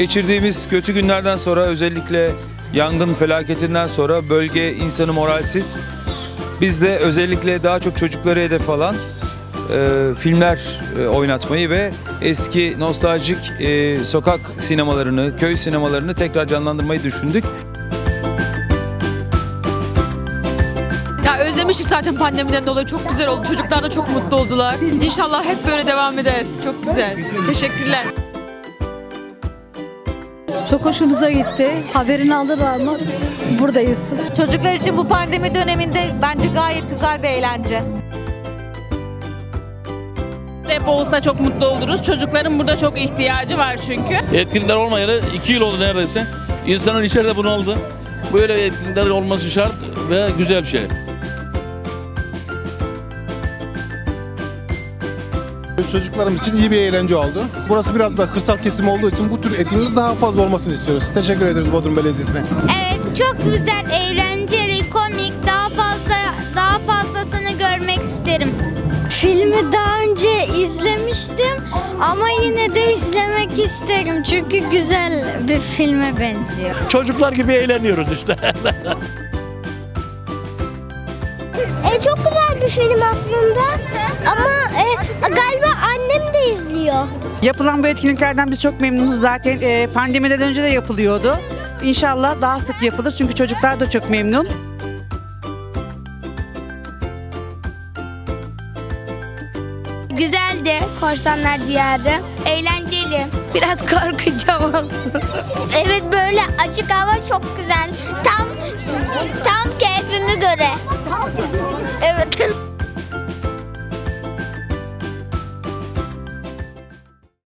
Geçirdiğimiz kötü günlerden sonra özellikle yangın felaketinden sonra bölge insanı moralsiz. Biz de özellikle daha çok çocukları hedef alan e, filmler e, oynatmayı ve eski nostaljik e, sokak sinemalarını, köy sinemalarını tekrar canlandırmayı düşündük. Ya özlemiştik zaten pandemiden dolayı çok güzel oldu. Çocuklar da çok mutlu oldular. İnşallah hep böyle devam eder. Çok güzel. Teşekkürler. Çok hoşumuza gitti. Haberini alır almaz buradayız. Çocuklar için bu pandemi döneminde bence gayet güzel bir eğlence. Hep olsa çok mutlu oluruz. Çocukların burada çok ihtiyacı var çünkü. Etkinlikler olmayalı 2 yıl oldu neredeyse. İnsanın içeride bunaldı. Böyle etkinlikler olması şart ve güzel bir şey. Çocuklarımız için iyi bir eğlence oldu. Burası biraz daha kırsal kesim olduğu için bu tür etkinliklerin daha fazla olmasını istiyoruz. Teşekkür ederiz Bodrum Belediyesi'ne. Evet çok güzel, eğlenceli, komik. Daha fazla daha fazlasını görmek isterim. Filmi daha önce izlemiştim ama yine de izlemek isterim çünkü güzel bir filme benziyor. Çocuklar gibi eğleniyoruz işte. E, çok güzel bir film aslında ama Yapılan bu etkinliklerden biz çok memnunuz. Zaten e, pandemiden önce de yapılıyordu. İnşallah daha sık yapılır çünkü çocuklar da çok memnun. Güzeldi Korsanlar Diyarı. Eğlenceli. Biraz korkunç ama olsun. evet böyle açık hava çok güzel. Tam